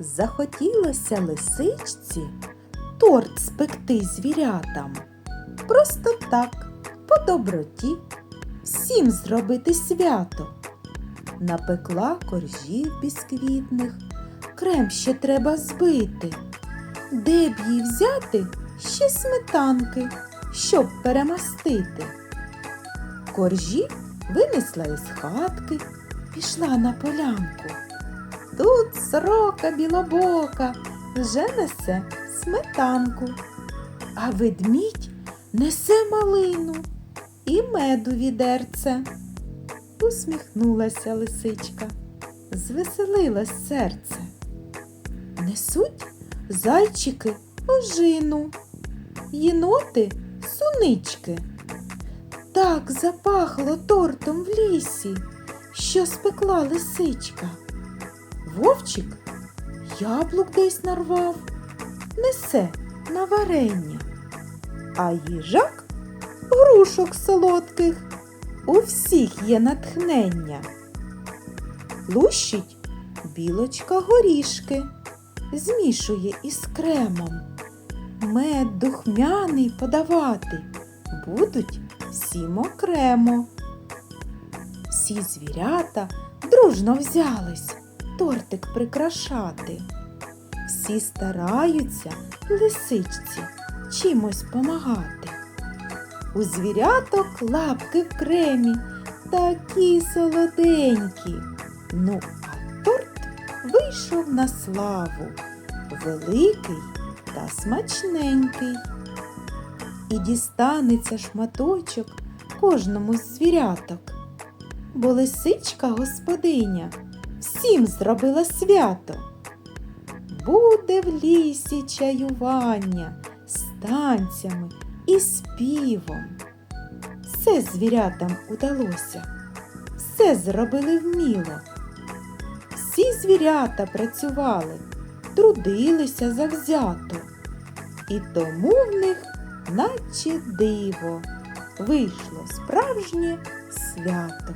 Захотілося лисичці торт спекти звірятам. Просто так, по доброті, всім зробити свято. Напекла коржів бісквітних, крем ще треба збити. Де б їй взяти ще сметанки, щоб перемастити? Коржі винесла із хатки, пішла на полянку. Тут сорока білобока вже несе сметанку, а ведмідь несе малину і меду відерце. Усміхнулася лисичка, звеселилось серце. Несуть зайчики ожину, єноти сунички. Так запахло тортом в лісі, що спекла лисичка. Вовчик яблук десь нарвав, несе на варення, а їжак грушок солодких. У всіх є натхнення. Лущить білочка горішки, змішує із кремом. Мед духмяний подавати будуть всім окремо. Всі звірята дружно взялись тортик прикрашати. Всі стараються лисичці чимось помагати. У звіряток лапки в кремі, такі солоденькі. Ну, а торт вийшов на славу, великий та смачненький. І дістанеться шматочок кожному з звіряток, бо лисичка господиня всім зробила свято. Буде в лісі чаювання з танцями і співом. Все звірятам удалося, все зробили вміло. Всі звірята працювали, трудилися завзято, і тому в них, наче диво, вийшло справжнє свято.